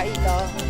카페 라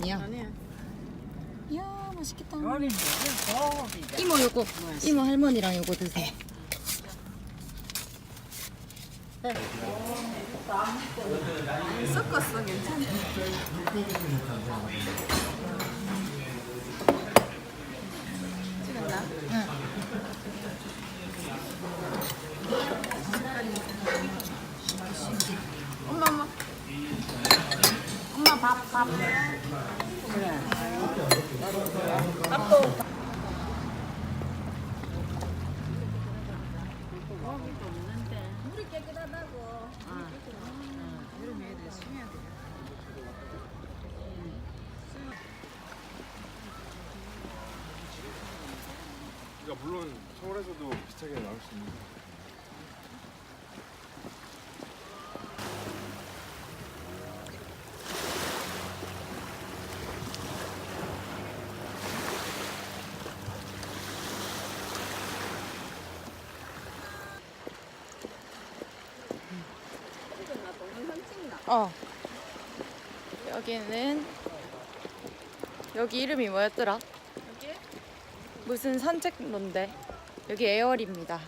아니야? 아니야. 이야 맛있겠다. 이모 요거 이모 할머니랑 요거 드세요. 섞었어 괜찮아. 찍었나? 응. 엄마 엄마. 엄마 밥 밥. 그래. 밥도. 고기도 없는데. 물이 깨끗하다고. 아. 이런 애들 수해야 돼. 그러니까 물론 서울에서도 비슷하게 나올 수 있는 어. 여기는 여기 이름이 뭐였더라? 무슨 산책로인데 여기 애월입니다.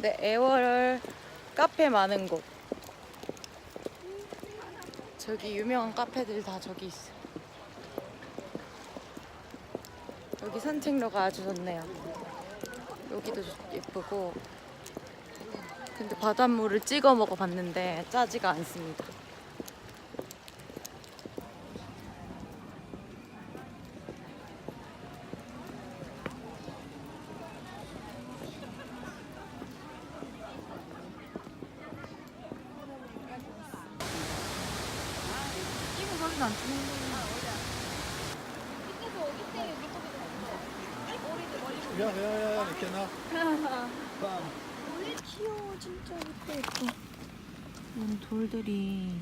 네, 애월 카페 많은 곳. 저기 유명한 카페들 다 저기 있어. 여기 산책로가 아주 좋네요. 여기도 예쁘고. 근데 바닷물을 찍어 먹어봤는데 짜지가 않습니다. 이모 사진 안 찍는 거. 야야야 이렇게 나 귀여워 진짜 예뻐 예뻐. 이런 돌들이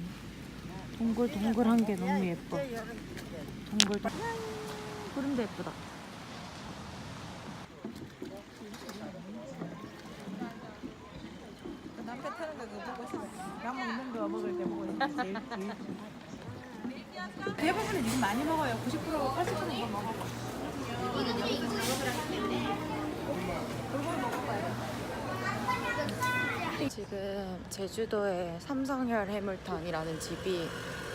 동글동글한 게 너무 예뻐. 동글동글. 구름도 예쁘다. 남자 타는 거 그거 보고 있어. 나무 있는 거 먹을 때게 제일 제일. 대부분은 지금 많이 먹어요. 90% 80%가 먹어. 지금 제주도에 삼성혈 해물탕이라는 집이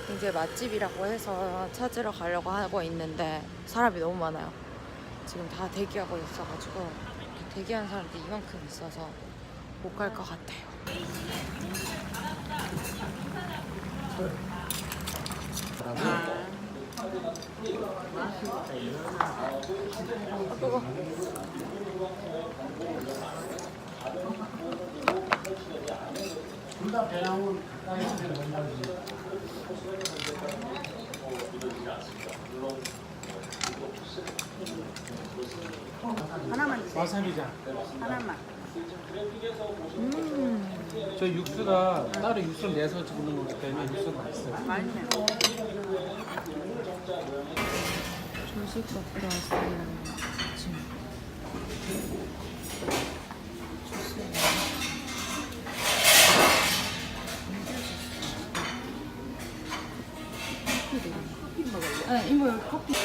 굉장히 맛집이라고 해서 찾으러 가려고 하고 있는데 사람이 너무 많아요. 지금 다 대기하고 있어가지고 대기하는 사람들이 이만큼 있어서 못 갈 것 같아요. 하나만 주세요. 와사비장. 하나만. 저 육수가 따로 육수를 내서 집는 거기 때문에 육수가 맛있어요. 맛있네. 조식 먹으러 왔어요. 지금. 커피 먹을래? 아, 이모 여기 커피 제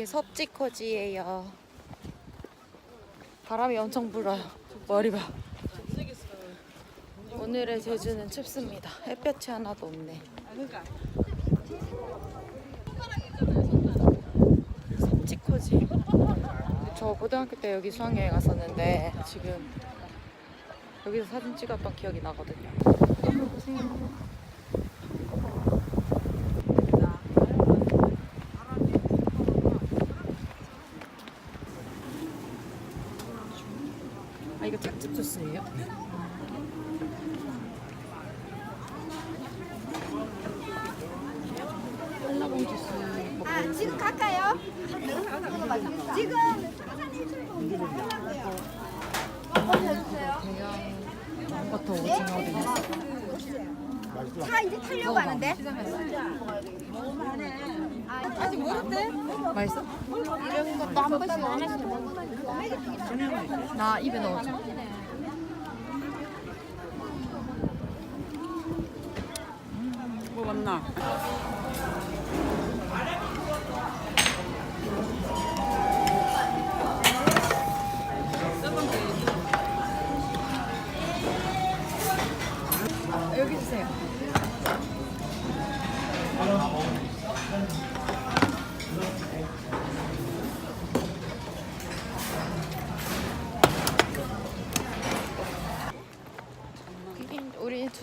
여기 섭지코지예요. 바람이 엄청 불어요. 머리 봐. 오늘의 제주는 춥습니다. 햇볕이 하나도 없네. 섭지코지. 저 고등학교 때 여기 수학여행 갔었는데 지금 여기서 사진 찍었던 기억이 나거든요. 아 이거 짝집 소스예요? 한라봉 주스 아, 지금 갈까요? 지금 대형 버터 오징어도 있어. 차 이제 타려고 하는데. 아직 모른대. 맛있어? 이런 것도 한 번씩 하나씩 먹어. 나 입에 넣어줘. 뭐 맞나?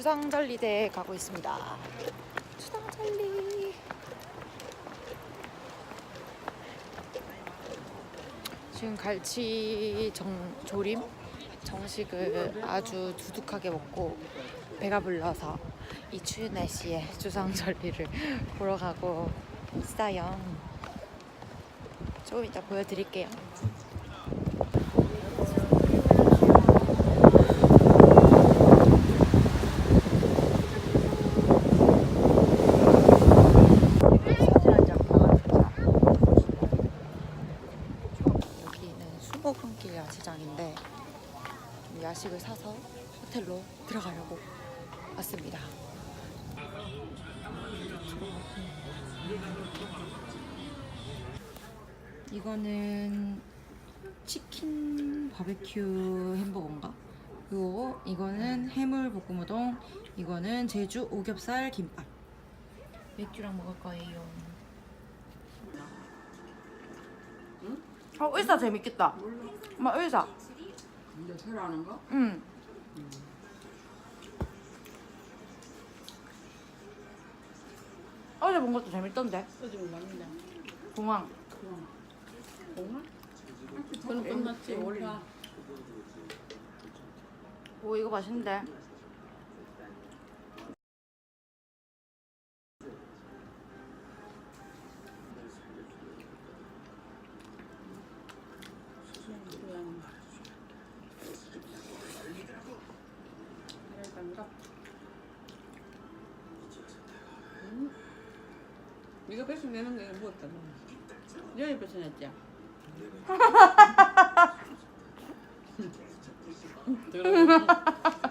우리 주상절리대에 가고 있습니다. 주상절리. 지금 갈치 정, 조림 정식을 아주 두둑하게 먹고 배가 불러서 이 추운 날씨에 주상절리를 보러 가고 있어요. 조금 이따 보여드릴게요. 이거는 치킨 바베큐 햄버거인가? 그리고 이거는 해물 볶음 우동, 이거는 제주 오겹살 김밥. 맥주랑 먹을 거예요. 어, 의사 재밌겠다. 엄마 의사. 이제 새로 하는 거? 응. 어제 본 것도 재밌던데. 어제 뭐 봤는데? 공항. 공 화? 그건 끝났지 올라. 오 이거 맛있는데. 음. 네가 뱃속 내는 거 이거 먹었다. 여기 뱃속냈지?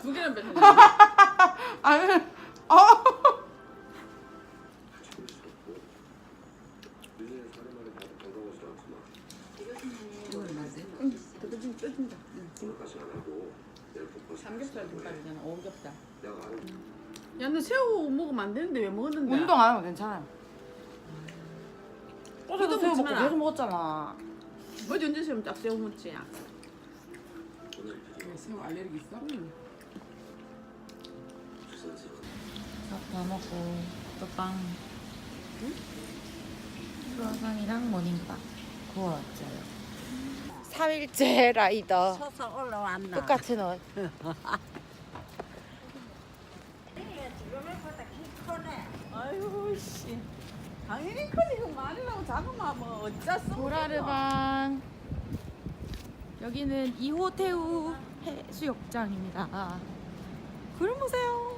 두 개나 뱃속냈지? 아니, 어. 좀. 삼겹살 족발이잖아, 오겹살. 야, 너 새우 먹으면 안 되는데 왜 먹었는데? 운동 안 하면 괜찮아요. 어제도 운동 새우 먹지 먹고. 계속 먹었잖아. 어제 언제 새우 딱 새우 먹지? 야. 새우 알레르기 있어? 다 먹고 또 빵. 크루아상이랑 모닝빵 구워왔어요. 3일째 라이더 서서 올라왔나? 똑같은 옷. 아유 씨. 당연히 크니 많이라고 작으면 뭐 어쩌어? 보라르방 여기는 이호태우 해수욕장입니다. 구름 보세요.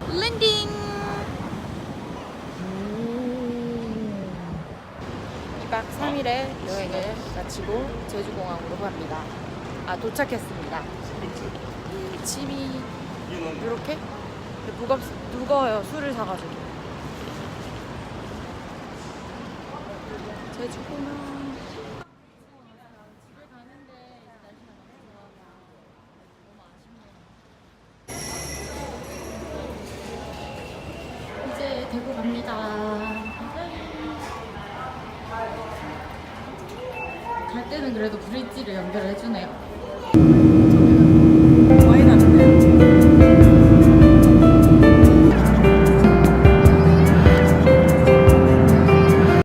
랜딩. 2박 3일의 여행을 마치고 제주공항으로 갑니다. 아 도착했습니다. 짐이 이렇게 무겁 무거워요. 술을 사가지고. 제주도는 이제 대구 갑니다. 갈 때는 그래도 브릿지를 연결해 주네요.